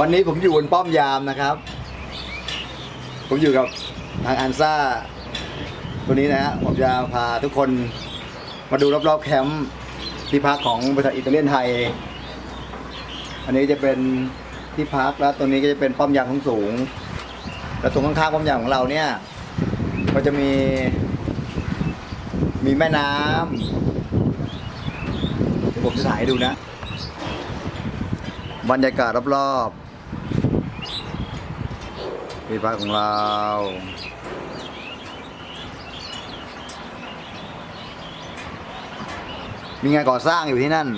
วันนี้ผมอยู่บนป้อมยามนะครับ ผมอยู่กับทางอันซ่าตัวนี้นะฮะผมจะพาทุกคนมาดูรอบๆแคมป์ที่พักของบริษัทอิตาเลียนไทย อันนี้จะเป็นที่พักแล้วตรงนี้ก็จะเป็นป้อมยามสูงสูง แล้วตรงข้างๆป้อมยามของเราเนี่ย ก็จะมี มีแม่น้ำเดี๋ยวผมจะถ่ายให้ดูนะ บรรยากาศรอบๆที่พักของเรามีงานก่อสร้างอยู่ที่นั่น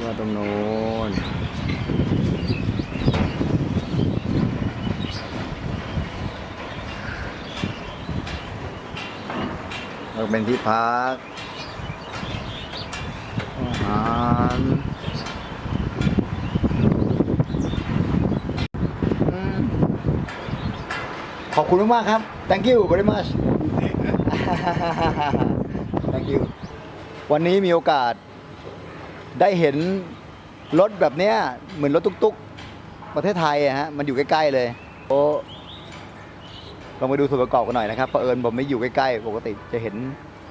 วก็ตรงโน้นเราเป็นที่พักาหารอืมขอบคุณมากครับ thank you very much thank you วันนี้มีโอกาสได้เห็นรถแบบเนี้ยเหมือนรถตุ๊กๆ ประเทศไทยอะฮะมันอยู่ใกล้ๆเลยโอ้ลองไปดูส่วนประกอบกันหน่อยนะครับเผอิญผมไม่อยู่ใกล้ๆ ปกติจะเห็น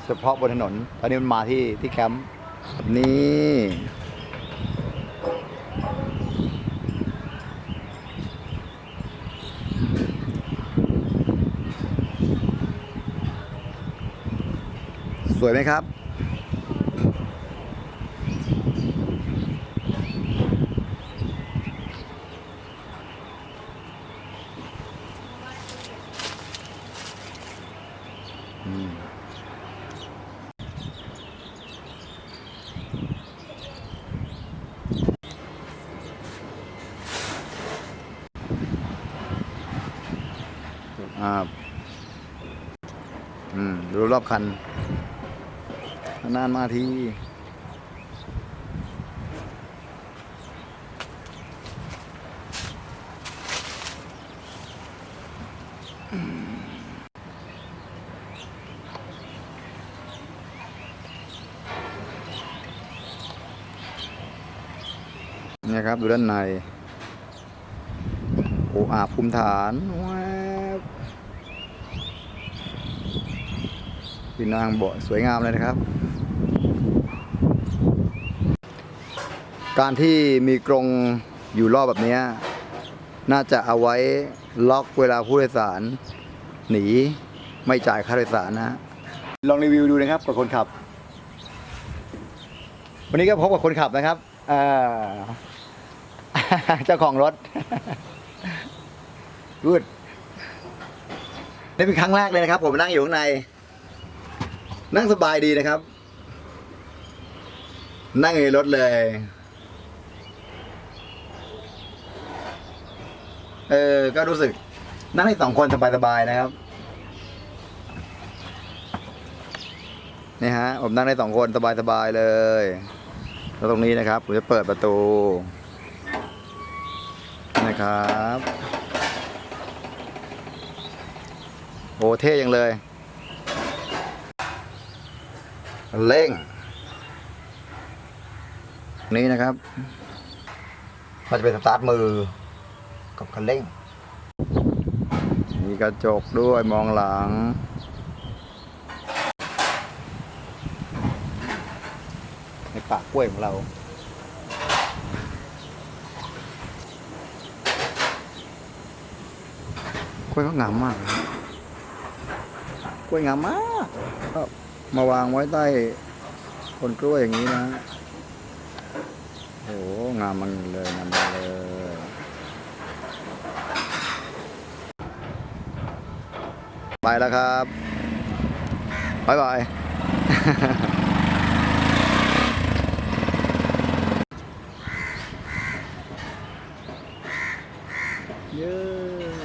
เฉพาะบนถนน ตอนนี้มันมาที่ที่แคมป์ นี่สวยไหมครับ อืม อ่าอืมดูรอบคันนานมาทีนี่ครับ ดูด้านใน โอ้อาภูมิฐานแวบ พี่นางเบาะสวยงามเลยนะครับ การที่มีกรงอยู่รอบแบบนี้น่าจะเอาไว้ล็อกเวลาผู้โดยสาร หนีไม่จ่ายค่าโดยสารนะฮะลองรีวิวดูนะครับกับคนขับ วันนี้ก็พบกับคนขับนะครับเจ้าของรถกูดนี่เป็นครั้งแรกเลยนะครับ ผมนั่งอยู่ข้างใน นั่งสบายดีนะครับ นั่งในรถเลย เออ ก็รู้สึก นั่งได้สองคนสบายๆนะครับนี่ฮะผมนั่งได้สองคนสบายๆเลยแล้วตรงนี้นะครับผมจะเปิดประตูนะครับ โอ้เท่ยังเลย เร่ง นี้นะครับ มันจะเป็นสตาร์ทมือกับคันเร่ง มีกระจกด้วยมองหลัง ในปากกล้วยของเรากล้วยก็งามมาก กล้วยงามมาก มาวางไว้ใต้คนกล้วยอย่างนี้นะโอ้โหงามมันเลยงามมันเลยไปแล้วครับบายบายเย้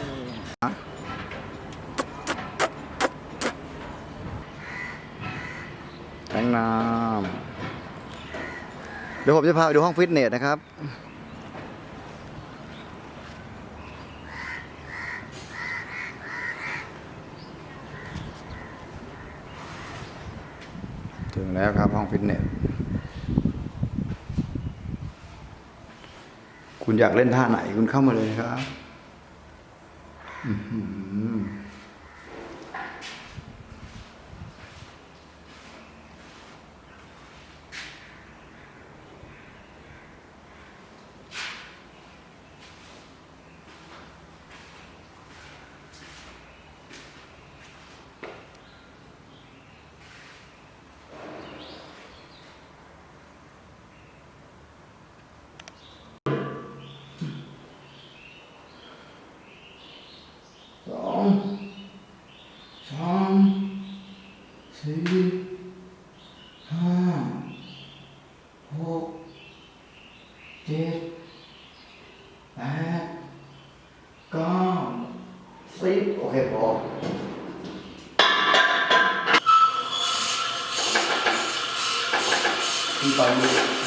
น้ำเดี๋ยวผมจะพาไปดูห้องฟิตเนสนะครับ ถึงแล้วครับห้องฟิตเนสคุณอยากเล่นท่าไหนคุณเข้ามาเลยครับ ขึ้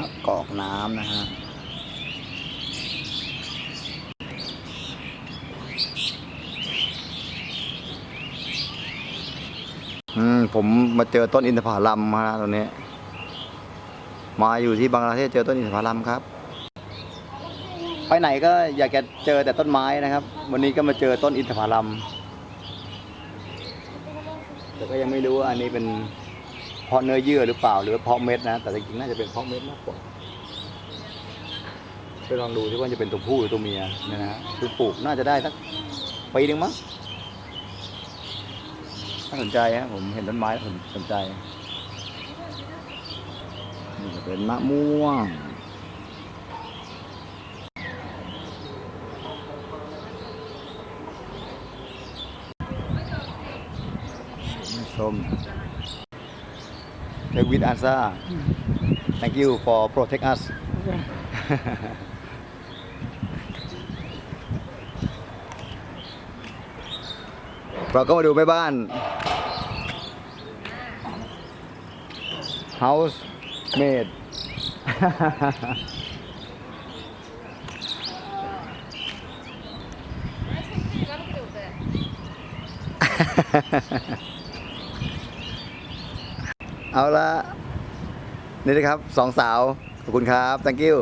ะกอกน้ำนะฮะอืมผมมาเจอต้นอินทผลัมมาตรงนี้ มาอยู่ที่บังกลาเทศเจอต้นอินทผลัมครับ ไปไหนก็อยากจะเจอแต่ต้นไม้นะครับ วันนี้ก็มาเจอต้นอินทผลัมแต่ก็ยังไม่รู้ว่าอันนี้เป็น เพาะเนื้อเยื่อหรือเปล่า หรือว่าเพาะเม็ดนะ แต่จริงๆน่าจะเป็นเพาะเม็ดมากกว่าไปลองดูที่ว่าจะเป็นตัวผู้หรือตัวเมียนะฮะคือปลูกน่าจะได้สักปีหนึ่งมั้งน่าสนใจฮะผมเห็นต้นไม้ผมสนใจนี่จะเป็นมะม่วงส้ม Take with Ansa Thank you for protect us เราก็มาดูแม่บ้าน House made เอาละนี่นะครับสองสาว ขอบคุณครับ thank you